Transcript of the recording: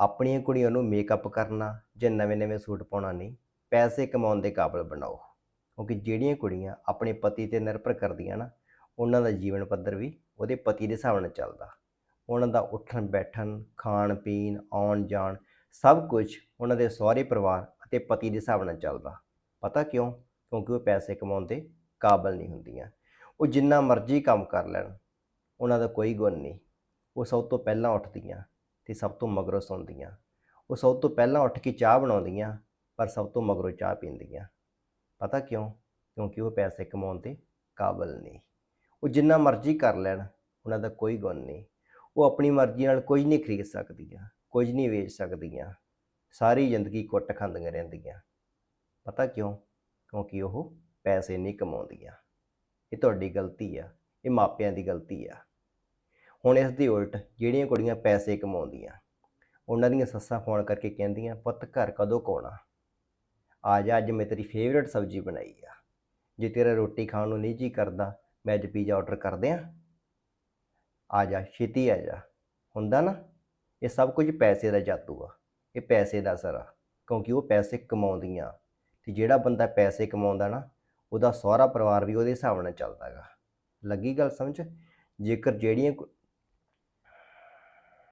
ਆਪਣੀਆਂ ਕੁੜੀਆਂ ਨੂੰ ਮੇਕਅਪ ਕਰਨਾ ਜਾਂ ਨਵੇਂ-ਨਵੇਂ ਸੂਟ ਪਾਉਣਾ ਨਹੀਂ, ਪੈਸੇ ਕਮਾਉਣ ਦੇ ਕਾਬਿਲ ਬਣਾਓ। ਕਿਉਂਕਿ ਜਿਹੜੀਆਂ ਕੁੜੀਆਂ ਆਪਣੇ ਪਤੀ ਤੇ ਨਿਰਭਰ ਕਰਦੀਆਂ ਨਾ, ਉਹਨਾਂ ਦਾ ਜੀਵਨ ਪੱਧਰ ਵੀ ਉਹਦੇ ਪਤੀ ਦੇ ਹਿਸਾਬ ਨਾਲ ਚੱਲਦਾ। ਉਹਨਾਂ ਦਾ ਉੱਠਣ, ਬੈਠਣ, ਖਾਣ, ਪੀਣ, ਆਉਣ, ਜਾਣ ਸਭ ਕੁਝ ਉਹਨਾਂ ਦੇ ਸਹੁਰੇ ਪਰਿਵਾਰ ਅਤੇ ਪਤੀ ਦੇ ਹਿਸਾਬ ਨਾਲ ਚੱਲਦਾ। ਪਤਾ ਕਿਉਂ? ਕਿਉਂਕਿ ਉਹ ਪੈਸੇ ਕਮਾਉਣ ਦੇ ਕਾਬਿਲ ਨਹੀਂ ਹੁੰਦੀਆਂ। ਉਹ ਜਿੰਨਾ ਮਰਜ਼ੀ ਕੰਮ ਕਰ ਲੈਣ, ਉਹਨਾਂ ਦਾ ਕੋਈ ਗੁਣ ਨਹੀਂ। ਉਹ ਸਭ ਤੋਂ ਪਹਿਲਾਂ ਉੱਠਦੀਆਂ। ਤੇ ਸਭ ਤੋਂ ਮਗਰੋਂ ਸੌਂਦੀਆਂ। ਉਹ ਸਭ ਤੋਂ ਪਹਿਲਾਂ ਉੱਠ ਕੇ ਚਾਹ ਬਣਾਉਂਦੀਆਂ, ਪਰ ਸਭ ਤੋਂ ਮਗਰੋਂ ਚਾਹ ਪੀਂਦੀਆਂ। ਪਤਾ ਕਿਉਂ? ਕਿਉਂਕਿ ਉਹ ਪੈਸੇ ਕਮਾਉਣ ਦੇ ਕਾਬਲ ਨਹੀਂ ਉਹ ਜਿੰਨਾ ਮਰਜ਼ੀ ਕਰ ਲੈਣ, ਉਹਨਾਂ ਦਾ ਕੋਈ ਗੁਣ ਨਹੀਂ। ਉਹ ਆਪਣੀ ਮਰਜ਼ੀ ਨਾਲ ਕੁਝ ਨਹੀਂ ਖਰੀਦ ਸਕਦੀਆਂ, ਕੁਝ ਨਹੀਂ ਵੇਚ ਸਕਦੀਆਂ। ਸਾਰੀ ਜ਼ਿੰਦਗੀ ਕੁੱਟ ਖਾਂਦੀਆਂ ਰਹਿੰਦੀਆਂ। ਪਤਾ ਕਿਉਂ? ਕਿਉਂਕਿ ਉਹ ਪੈਸੇ ਨਹੀਂ ਕਮਾਉਂਦੀਆਂ। ਇਹ ਤੁਹਾਡੀ ਗਲਤੀ ਆ, ਇਹ ਮਾਪਿਆਂ ਦੀ ਗਲਤੀ ਆ। ਹੁਣ ਇਸ ਦੀ ਉਲਟ ਜਿਹੜੀਆਂ ਕੁੜੀਆਂ ਪੈਸੇ ਕਮਾਉਂਦੀਆਂ, ਉਹਨਾਂ ਦੀਆਂ ਸੱਸਾਂ ਫੋਨ ਕਰਕੇ ਕਹਿੰਦੀਆਂ, ਪੁੱਤ ਘਰ ਕਦੋਂ ਕੋਣਾ? ਆ ਜਾ, ਅੱਜ ਮੈਂ ਤੇਰੀ ਫੇਵਰੇਟ ਸਬਜ਼ੀ ਬਣਾਈ ਆ। ਜੇ ਤੇਰਾ ਰੋਟੀ ਖਾਣ ਨੂੰ ਨਹੀਂ ਜੀ ਕਰਦਾ, ਮੈਂ ਅੱਜ ਪੀਜ਼ਾ ਆਰਡਰ ਕਰ ਦਿਆਂ। ਆ ਜਾ, ਛੇਤੀ ਆ ਜਾ। ਹੁੰਦਾ ਨਾ, ਇਹ ਸਭ ਕੁਝ ਪੈਸੇ ਦਾ ਜਾਦੂ ਆ। ਇਹ ਪੈਸੇ ਦਾ ਅਸਰ ਆ, ਕਿਉਂਕਿ ਉਹ ਪੈਸੇ ਕਮਾਉਂਦੀਆਂ। ਤੇ ਜਿਹੜਾ ਬੰਦਾ ਪੈਸੇ ਕਮਾਉਂਦਾ ਨਾ, ਉਹਦਾ ਸਹੁਰਾ ਪਰਿਵਾਰ ਵੀ ਉਹਦੇ ਹਿਸਾਬ ਨਾਲ ਚੱਲਦਾ ਗਾ। ਲੱਗੀ ਗੱਲ ਸਮਝ? ਜੇਕਰ ਜਿਹੜੀਆਂ ਕੁ-